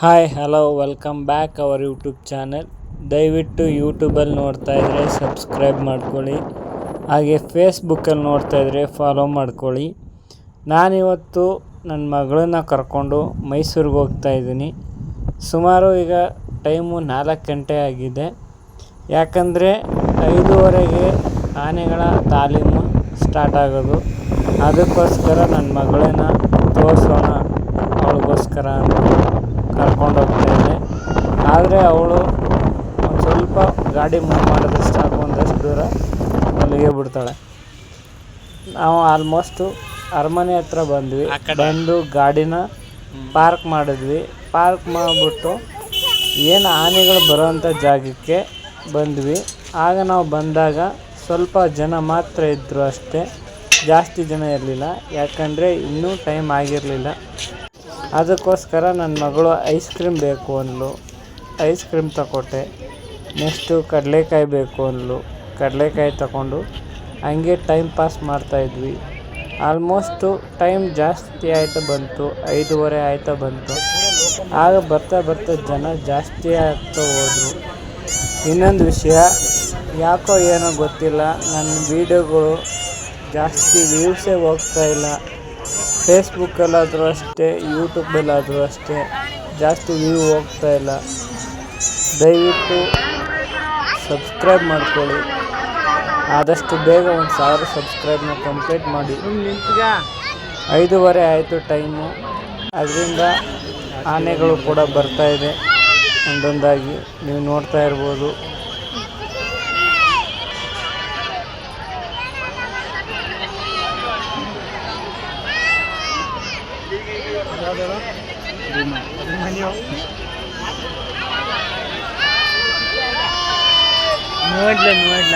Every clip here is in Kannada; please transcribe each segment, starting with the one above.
Hi hello welcome back our YouTube channel ದಯವಿಟ್ಟು ಯೂಟ್ಯೂಬಲ್ಲಿ ನೋಡ್ತಾ ಇದ್ದರೆ ಸಬ್ಸ್ಕ್ರೈಬ್ ಮಾಡ್ಕೊಳ್ಳಿ. ಹಾಗೆ ಫೇಸ್ಬುಕ್ಕಲ್ಲಿ ನೋಡ್ತಾ ಇದ್ದರೆ ಫಾಲೋ ಮಾಡ್ಕೊಳ್ಳಿ. ನಾನಿವತ್ತು ನನ್ನ ಮಗಳನ್ನ ಕರ್ಕೊಂಡು ಮೈಸೂರಿಗೆ ಹೋಗ್ತಾ ಇದ್ದೀನಿ. ಸುಮಾರು ಈಗ ಟೈಮು ನಾಲ್ಕು ಗಂಟೆ ಆಗಿದೆ. ಯಾಕಂದರೆ ಐದೂವರೆಗೆ ಆನೆಗಳ ತಾಲೀಮು ಸ್ಟಾರ್ಟ್ ಆಗೋದು. ಅದಕ್ಕೋಸ್ಕರ ನನ್ನ ಮಗಳನ್ನ ತೋರಿಸೋಣ. ಅವಳಿಗೋಸ್ಕರ ಅಂತ. ಕರ್ಕೊಂಡು ಹೋಗ್ತಾ ಇದ್ದೆ ಆದರೆ ಅವಳು ಒಂದು ಸ್ವಲ್ಪ ಗಾಡಿ ಮೂವ್ ಮಾಡಿದ್ರೆ ಸಾಕು ಒಂದಷ್ಟು ದೂರ ಅಲ್ಲಿಗೆ ಬಿಡ್ತಾಳೆ. ನಾವು ಆಲ್ಮೋಸ್ಟು ಅರಮನೆ ಹತ್ರ ಬಂದ್ವಿ. ಬಂದು ಗಾಡಿನ ಪಾರ್ಕ್ ಮಾಡಿದ್ವಿ. ಪಾರ್ಕ್ ಮಾಡಿಬಿಟ್ಟು ಏನು ಆನೆಗಳು ಬರೋವಂಥ ಜಾಗಕ್ಕೆ ಬಂದ್ವಿ. ಆಗ ನಾವು ಬಂದಾಗ ಸ್ವಲ್ಪ ಜನ ಮಾತ್ರ ಇದ್ದರು ಅಷ್ಟೇ. ಜಾಸ್ತಿ ಜನ ಇರಲಿಲ್ಲ. ಯಾಕಂದರೆ ಇನ್ನೂ ಟೈಮ್ ಆಗಿರಲಿಲ್ಲ. ಅದಕ್ಕೋಸ್ಕರ ನನ್ನ ಮಗಳು ಐಸ್ ಕ್ರೀಮ್ ಬೇಕು ಅಂದಳು ಐಸ್ ಕ್ರೀಮ್ ತಗೊಟ್ಟೆ ನೆಕ್ಸ್ಟು ಕಡಲೆಕಾಯಿ ಬೇಕು ಅಂದಳು ಕಡಲೆಕಾಯಿ ತಗೊಂಡು ಹಂಗೆ ಟೈಮ್ ಪಾಸ್ ಮಾಡ್ತಾಯಿದ್ವಿ ಆಲ್ಮೋಸ್ಟು ಟೈಮ್ ಜಾಸ್ತಿ ಆಯಿತಾ ಬಂತು. ಐದೂವರೆ ಆಯಿತಾ ಬಂತು. ಆಗ ಬರ್ತಾ ಬರ್ತಾ ಜನ ಜಾಸ್ತಿ ಆಗ್ತಾ ಹೋದರು. ಇನ್ನೊಂದು ವಿಷಯ, ಯಾಕೋ ಏನೋ ಗೊತ್ತಿಲ್ಲ. ನನ್ನ ವೀಡಿಯೋಗಳು ಜಾಸ್ತಿ ವ್ಯೂಸೇ ಹೋಗ್ತಾ ಇಲ್ಲ. ಫೇಸ್ಬುಕ್ಕಲ್ಲಾದರೂ ಅಷ್ಟೇ ಯೂಟ್ಯೂಬಲ್ಲಾದರೂ ಅಷ್ಟೇ, ಜಾಸ್ತಿ ವ್ಯೂ ಹೋಗ್ತಾ ಇಲ್ಲ. ದಯವಿಟ್ಟು ಸಬ್ಸ್ಕ್ರೈಬ್ ಮಾಡ್ಕೊಳ್ಳಿ. ಆದಷ್ಟು ಬೇಗ ಒಂದು ಸಾವಿರ ಸಬ್ಸ್ಕ್ರೈಬ್ನ ಕಂಪ್ಲೀಟ್ ಮಾಡಿ. ಐದೂವರೆ ಆಯಿತು ಟೈಮು ಅದರಿಂದ ಆನೆಗಳು ಕೂಡ ಬರ್ತಾಯಿದೆ ಒಂದೊಂದಾಗಿ ನೀವು ನೋಡ್ತಾ ಇರ್ಬೋದು. ನೋಡ್ಲ ನೋಡ್ಲ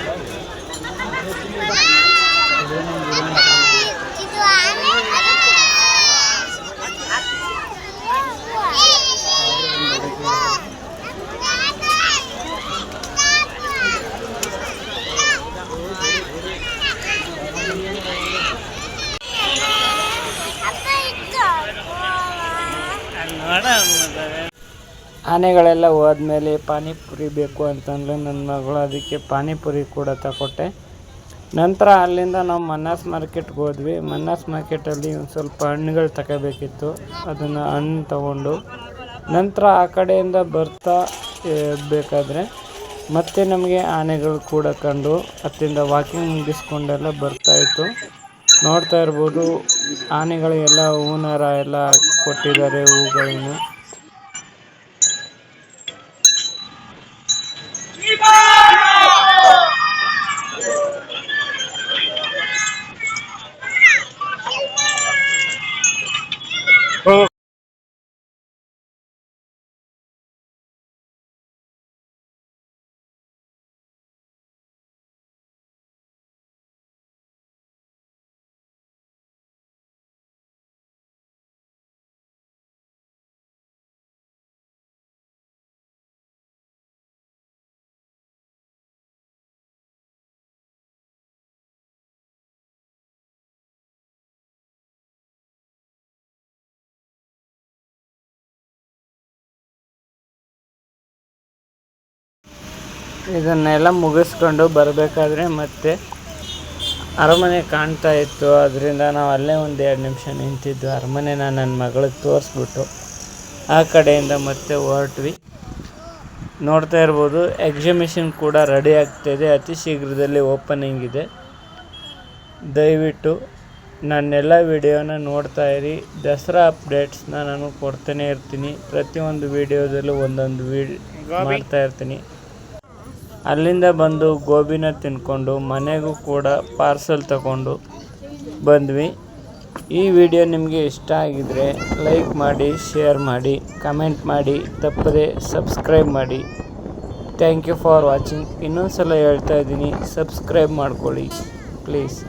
ಆನೆಗಳೆಲ್ಲ ಹೋದ್ಮೇಲೆ ಪಾನಿಪುರಿ ಬೇಕು ಅಂತಂದ್ರೆ ನನ್ನ ಮಗಳು ಅದಕ್ಕೆ ಪಾನಿಪುರಿ ಕೂಡ ತಗೊಟ್ಟೆ ನಂತರ ಅಲ್ಲಿಂದ ನಾವು ಮನ್ನಾಸ್ ಮಾರ್ಕೆಟ್ಗೆ ಹೋದ್ವಿ. ಮನ್ನಾಸ್ ಮಾರ್ಕೆಟಲ್ಲಿ ಒಂದು ಸ್ವಲ್ಪ ಹಣ್ಣುಗಳು ತಗೋಬೇಕಿತ್ತು. ಅದನ್ನು ಹಣ್ಣು ತಗೊಂಡು ನಂತರ ಆ ಕಡೆಯಿಂದ ಬರ್ತಾ ಬೇಕಾದರೆ ಮತ್ತೆ ನಮಗೆ ಆನೆಗಳು ಕೂಡ ಕಂಡು ಅತ್ತಿಂದ ವಾಕಿಂಗ್ ಮುಗಿಸ್ಕೊಂಡೆಲ್ಲ ಬರ್ತಾಯಿತ್ತು ನೋಡ್ತಾ ಇರ್ಬೋದು ಆನೆಗಳಿಗೆಲ್ಲ ಹೂನಾರ ಎಲ್ಲ ಕೊಟ್ಟಿದ್ದಾರೆ ಹೂಗಳನ್ನು. ಇದನ್ನೆಲ್ಲ ಮುಗಿಸ್ಕೊಂಡು ಬರಬೇಕಾದ್ರೆ ಮತ್ತೆ ಅರಮನೆ ಕಾಣ್ತಾ ಇತ್ತು. ಅದರಿಂದ ನಾವು ಅಲ್ಲೇ ಒಂದು ಎರಡು ನಿಮಿಷ ನಿಂತಿದ್ದು. ಅರಮನೆನ ನನ್ನ ಮಗಳಿಗೆ ತೋರಿಸ್ಬಿಟ್ಟು ಆ ಕಡೆಯಿಂದ ಮತ್ತೆ ಹೊರಟ್ವಿ. ನೋಡ್ತಾ ಇರ್ಬೋದು ಎಕ್ಸಿಬಿಷನ್ ಕೂಡ ರೆಡಿ ಆಗ್ತಾಯಿದೆ ಅತಿ ಶೀಘ್ರದಲ್ಲಿ ಓಪನಿಂಗ್ ಇದೆ. ದಯವಿಟ್ಟು ನನ್ನೆಲ್ಲ ವಿಡಿಯೋನ ನೋಡ್ತಾ ಇರಿ. ದಸರಾ ಅಪ್ಡೇಟ್ಸ್ನ ನಾನು ಕೊಡ್ತಾನೆ ಇರ್ತೀನಿ. ಪ್ರತಿಯೊಂದು ವಿಡಿಯೋದಲ್ಲೂ ಒಂದೊಂದು ವಿಡಿ ಮಾಡ್ತಾ ಇರ್ತೀನಿ. ಅಲ್ಲಿಂದ ಬಂದು ಗೋಬಿನ ತಿನ್ಕೊಂಡು ಮನೆಗೂ ಕೂಡ ಪಾರ್ಸಲ್ ತಗೊಂಡು ಬಂದ್ವಿ. ಈ ವಿಡಿಯೋ ನಿಮಗೆ ಇಷ್ಟ ಆಗಿದರೆ ಲೈಕ್ ಮಾಡಿ, ಶೇರ್ ಮಾಡಿ, ಕಮೆಂಟ್ ಮಾಡಿ, ತಪ್ಪದೆ ಸಬ್ಸ್ಕ್ರೈಬ್ ಮಾಡಿ. Thank you for watching. ಇನ್ನೊಂದು ಸಲ ಹೇಳ್ತಾ ಇದ್ದೀನಿ, ಸಬ್ಸ್ಕ್ರೈಬ್ ಮಾಡ್ಕೊಳ್ಳಿ, ಪ್ಲೀಸ್.